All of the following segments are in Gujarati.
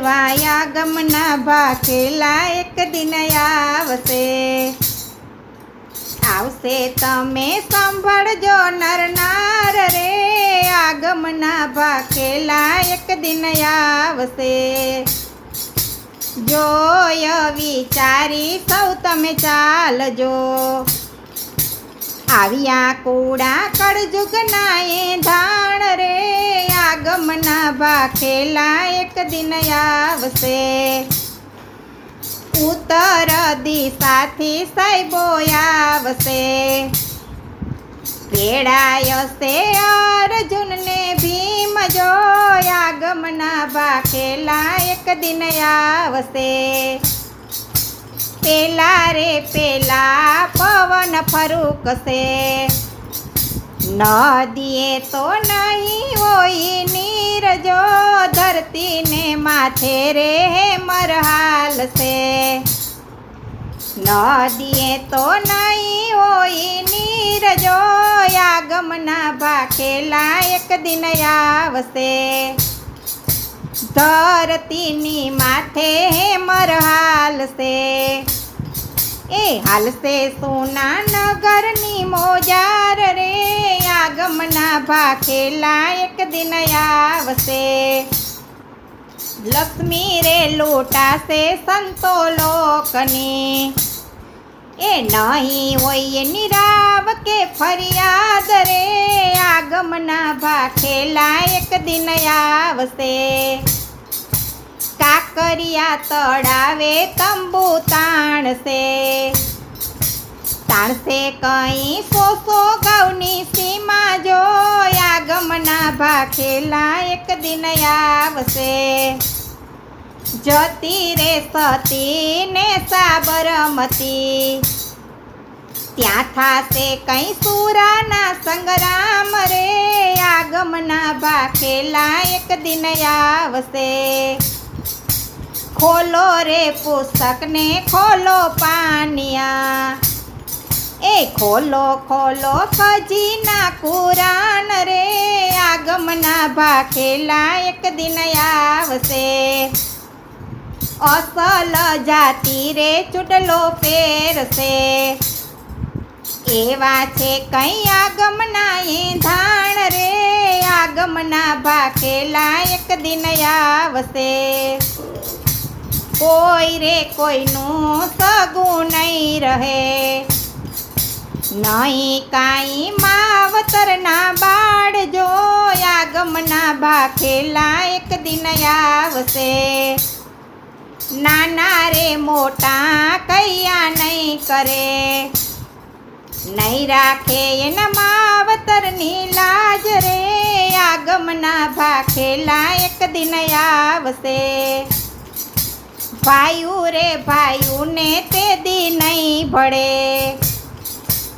એવા ગમના ભાખેલા એક દિન આવશે. આવશે તમે સાંભળજો નરનાર રે. આગમના ભાખેલા એક દિન આવશે. જોય વિચારી સૌ તમે ચાલજો. આવ્યા કુડા કળજુગના એ રે આગમના ભાખેલા એક દિન આવશે. ઉત્તર દિશાથી સાહેબો આવશે. કેળાયશે અર્જુનને ભીમ જો આગમના બાકેલા એક દિન આવશે. પેલા રે પેલા પવન ફરૂકશે. નદીએ તો નહીં હોય નીર જો ધરતીને માથે રે મરહાલશે નદીએ તો નહીં હોય નીર જો આગમના ભાખેલા એક દિન આવશે ધરતીની માથે હેમર હાલશે એ હાલશે સોના નગરની મોજાર રે, આગમના ભાખેલા એક દિન આવશે. લક્ષ્મી રે લોટાશે સંતો લોકની. એ નહીં હોય નિરાવ કે ફરિયાદ રે, આગમના ભાખેલા એક દિન આવશે. કાકરિયા તળાવે તંબુ તાણશે. તાણશે કઈ સોસો ગૌની સીમા જો આગમના ભાખેલા એક દિન આવશે. જતી રે સતી ને સાબરમતી. ત્યાં થાશે કઈ સુરાના સંગ્રામ રે. આગમના ભાખેલા એક દિન આવશે. ખોલો રે પુસ્તકને, ખોલો પાનિયા. એ ખોલો ખોલો ખજીના કુરાન રે, આગમના ભાખેલા એક દિન આવશે. અસલ જાતિ રે ચૂડલો પહેરશે એવા છે કઈ આગમના ધાણ રે, આગમના ભાખેલા એક દિન આવશે. કોઈ રે કોઈનું સગું નહીં રહે. નહીં કાંઈ માવતરના બાળ જો આગમના ભાખેલા એક દિન આવશે. નાના રે મોટા કૈયા નહીં કરે. નહીં રાખે એના માવતરની લાજ રે. આગમના ભાખેલા એક દિન આવશે. ભાઈયું રે ભાઈયુંને તે દી નહીં ભળે.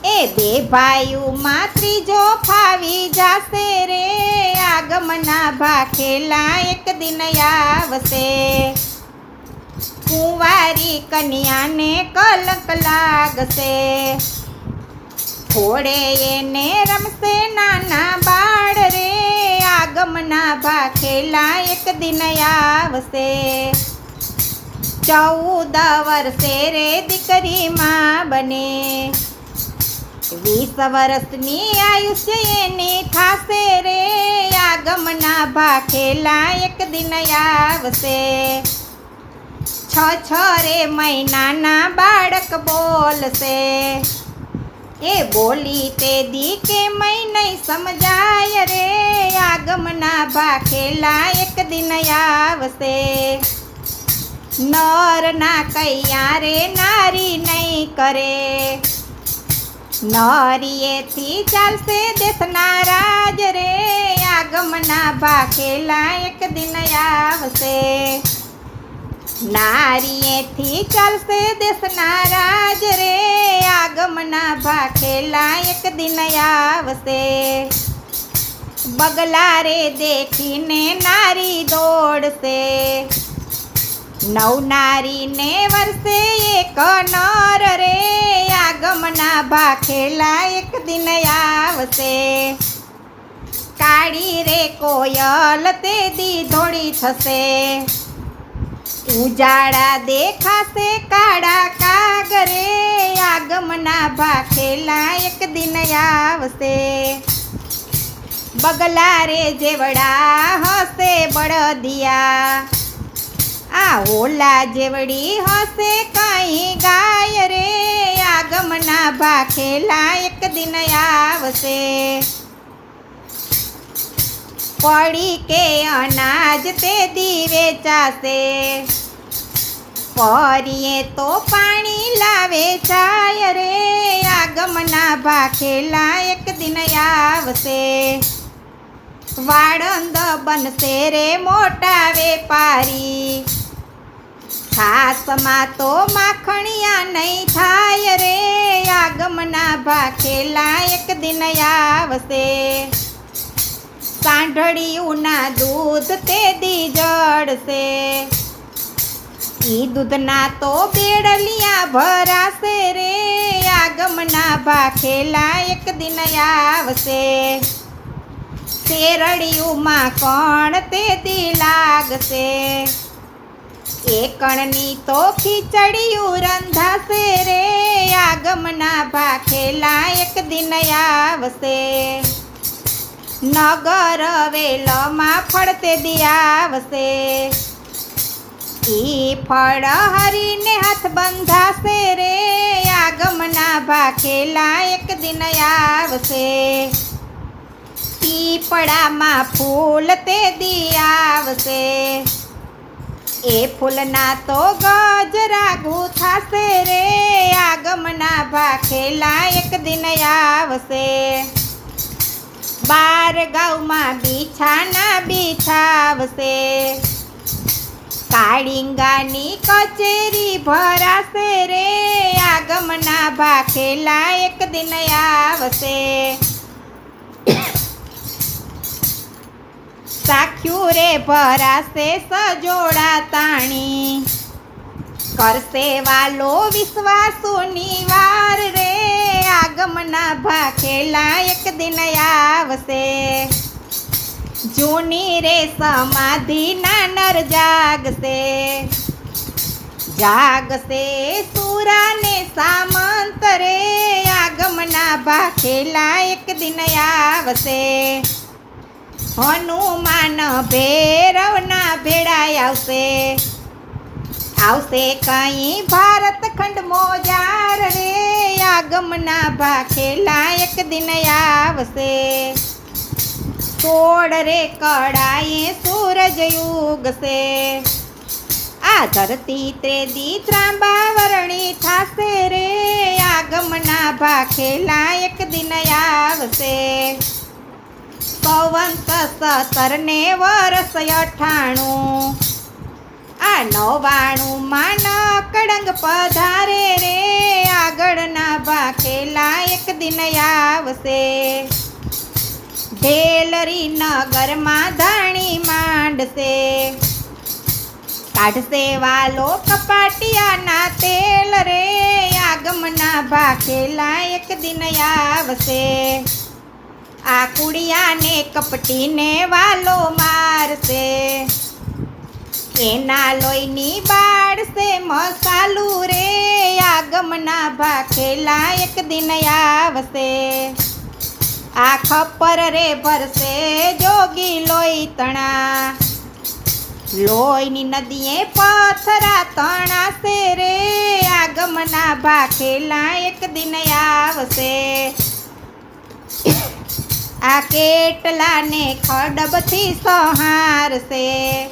એ બે ભાયુમાં ત્રીજો ફાવી જાશે રે, આગમના ભાખેલા એક દિન આવશે. કુંવારી કન્યાને કલક લાગશે. થોડે એને રમશે નાના બાળ રે, આગમના ભાખેલા એક દિન આવશે. ચૌદ વર્ષે રે દીકરીમાં બને. વીસ વર્ષની આયુષ્ય એની થાશે રે. આગમના ભાખેલા એક દિન આવશે. છ છ રે મહિનાના બાળક બોલશે. એ બોલી તે દી કે મય સમજાય રે. આગમના ભાખેલા એક દિન આવશે. નર ના કૈયા રે નારી નહીં કરે. નરીએથી ચાલશે દેશના રાજ રે. આગમના ભાખેલા એક દિન આવશે. નારીએથી ચાલશે દેશના રાજ રે. આગમના ભાખેલા એક દિન આવશે. બગલા રે દેખીને નારી દોડશે. નવ નારીને વર્ષે એક નર રે. આગમના ભાખેલા એક દિન આવશે. કાળી રે કોયલ તે દી ધોળી થશે. ઉજાળા દેખાશે કાળા કાગરે આગમના ભાખેલા એક દિન આવશે. બગલા રે જેવડા હશે બળદિયા. આ ઓલા જેવડી હશે કઈ ગાય રે. આગમના ભાખેલા એક દિન આવશે. પડી કે અનાજ તે દી વેચાશે પરીએ તો પાણી લાવે ચાય રે. આગમના ભાખેલા એક દિન આવશે. વાળંદ બનશે રે મોટા વેપારી. છાસમાં તો માખણિયા નહીં થાય રે. આગમના ભાખેલા એક દિન આવશે. સાંઢળીઓના દૂધ તે દી જડશે ઈ દૂધના તો બેડલિયા ભરાશે રે. આગમના ભાખેલા એક દિન આવશે. શેરડીઓમાં કણ તે દી લાગશે. એ કણની તો ખીચડિયું રંધાશે રે. આગમના ભાખેલા એક દિન આવશે. નગર વેલમાં ફળતે આવશે. ઈ ફળ હરીને હાથ બંધાશે રે. આગમના ભાખેલા એક દિન આવશે. પીપળામાં ફૂલ તે દી આવશે. એ ફૂલના તો ગજરા ગૂથાશે રે. આગમના ભાખેલા એક દિન આવશે. બાર ગાઉમાં બીછાના બીછાવશે કાળિંગાની કચેરી ભરાશે રે. આગમના ભાખેલા એક દિન આવશે. સાખ્યું રે ભરાશે સજોડા તાણી. કરશે વાલો વિશ્વાસોની વાર રે, આગમના ભાખેલા એક દિન આવશે. જૂની રે સમાધિના નર જાગશે. જાગશે સુરાને સામંત રે, આગમના ભાખેલા એક દિન આવશે. હનુમાન ભૈરવના ભેળાય આવશે. આવશે કઈ ભારત ખંડ મોજાર રે. આગમના ભાખેલા એક દિન આવશે. સોળ રે કડાએ સૂરજ યુગશે આ ધરતી ત્રેદી ત્રાંબા વરણી થાશે રે. આગમના ભાખેલા એક દિન આવશે. પવંત સતરને વરસ અઠાણું. આ નવાણું માન કડંગ પધારે રે. આગળના ભાખેલા એક દિન આવશે. ઢેલરી નગરમાં ધાણી માંડશે. કાઢશે વાલો કપાટિયાના તેલ રે. આગમના ભાખેલા એક દિન આવશે. આ કુડિયાને કપટીને વાલો મારશે. એના લોહીની બાળશે મસાલું રે. આગમના ભાખેલા એક દિન આવશે. આ ખપર રે ભરશે જોગી લોહી તણા. લોહીની નદીએ પથરા તણાશે રે. આગમના ભાખેલા એક દિન આવશે. આ કેટલાને ખડબથી સહારશે?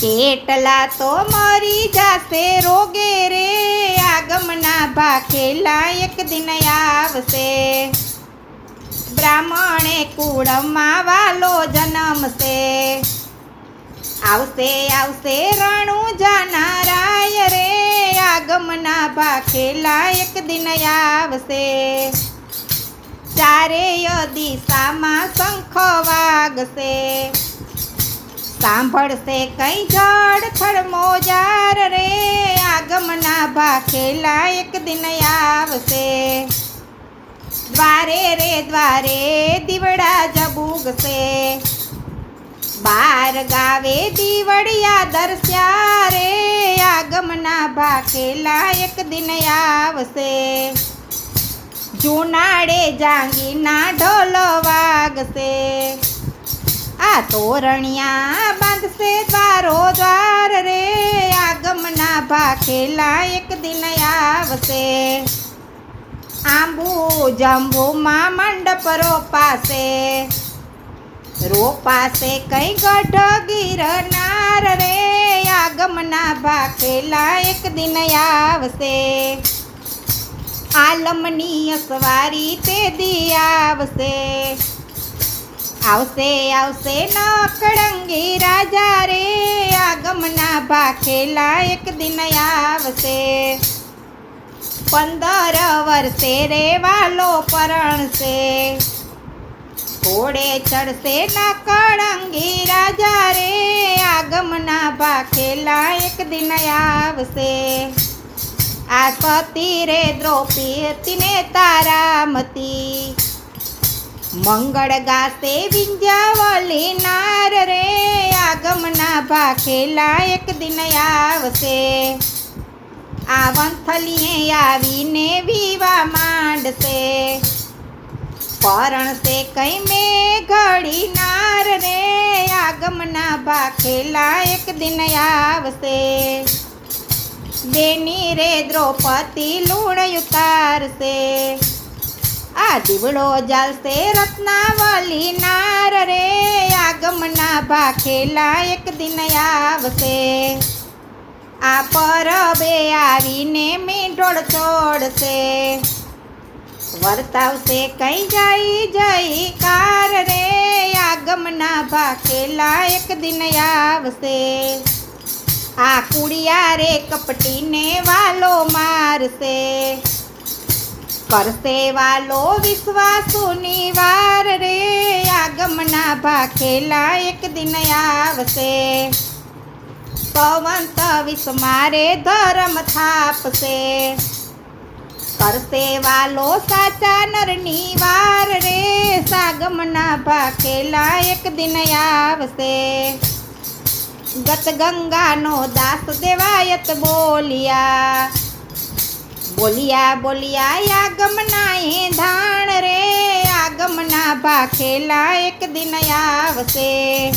કેટલા તો મરી જાશે રોગે રે, આગમના ભાખેલા એક દિન આવશે. બ્રાહ્મણે કુળમાં વાલો જન્મશે. આવશે આવશે રણું જાનારાય રે, આગમના ભાખેલા એક દિન આવશે. ચારેય દિશામાં શંખ વાગશે? સાંભળશે કઈ જળ મોજાર રે? આગમના ભાખેલા એક દિન આવશે. દ્વારે રે, દ્વારે દીવડા જબુગશે. બાર ગાવે દીવડિયા દર્શ્યા આગમના ભાખેલા એક દિન આવશે. જુનાડે જાંગીના ઢોલ વાગશે. આ તોરણિયા બાંધશે દ્વારો દ્વાર રે. આગમના ભાખેલા એક દિન આવશે. આંબુ જંબુમાં મંડપ રોપાશે. રોપાશે કઈ ગઢ ગીરનાર રે. આગમના ભાખેલા એક દિન આવશે. આલમની અસવારી તે દી આવશે. આવશે આવશે નકળંગી રાજા રે. આગમના ભાખેલા એક દિન આવશે. પંદર વર્ષે રેવાલો પરણશે. ઘોડે ચડશે નકળંગી રાજા રે. આગમના ભાખેલા એક દિન આવશે. આ સતી રે દ્રૌપદીને તારામતી. મંગળ ગાસે વિંધ્યાવલી નાર રે, આગમના ભાખેલા એક દિન આવશે. આવંથલીએ આવીને વિવા માંડશે. પરણશે કઈ મેં ઘડી નાર રે, આગમના ભાખેલા એક દિન આવશે. બેની રે દ્રૌપદી લૂણ ઉતારશે આ દીવડો જાલશે રત્નાવલી નાર રે. આગમના ભાખેલા એક દિન આવશે. આ પરબે આવીને મીંઢોળ છોડશે વર્તાવશે કઈ જઈ જઈ કાર રે. આગમના ભાખેલા એક દિન આવશે. આ કુડિયા રે કપટીને વાલો મારશે. કરશે વાલો વિશ્વાસુની વાર રે. આગમના ભાખેલા એક દિન આવશે. પવંત વિસ્મારે ધર્મ થાપશે. કરશે વાલો સાચા નરની વાર રે. સાગમના ભાખેલા એક દિન આવશે. ગત ગંગાનો દાસ દેવાયત બોલિયા. બોલિયા બોલિયા આગમના એ ધાણ રે. આગમના ભાખેલા એક દિન આવશે.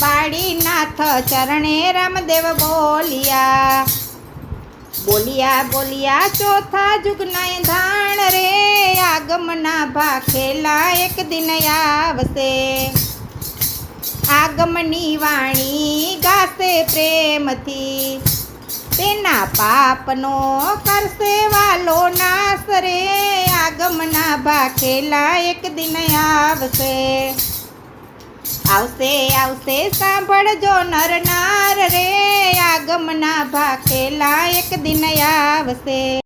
બાળીનાથ ચરણે રામદેવ બોલિયા. બોલિયા બોલિયા, ચોથા જુગના ધાણ રે. આગમના ભાખેલા એક દિન આવશે. આગમની વાણી ગાશે પ્રેમથી. તેના પાપનો કરશે વાલો નાશ રે. આગમના ભાખેલા એક દિન આવશે. આવશે આવશે, સાંભળજો નર નાર રે. આગમના ભાખેલા એક દિન આવશે.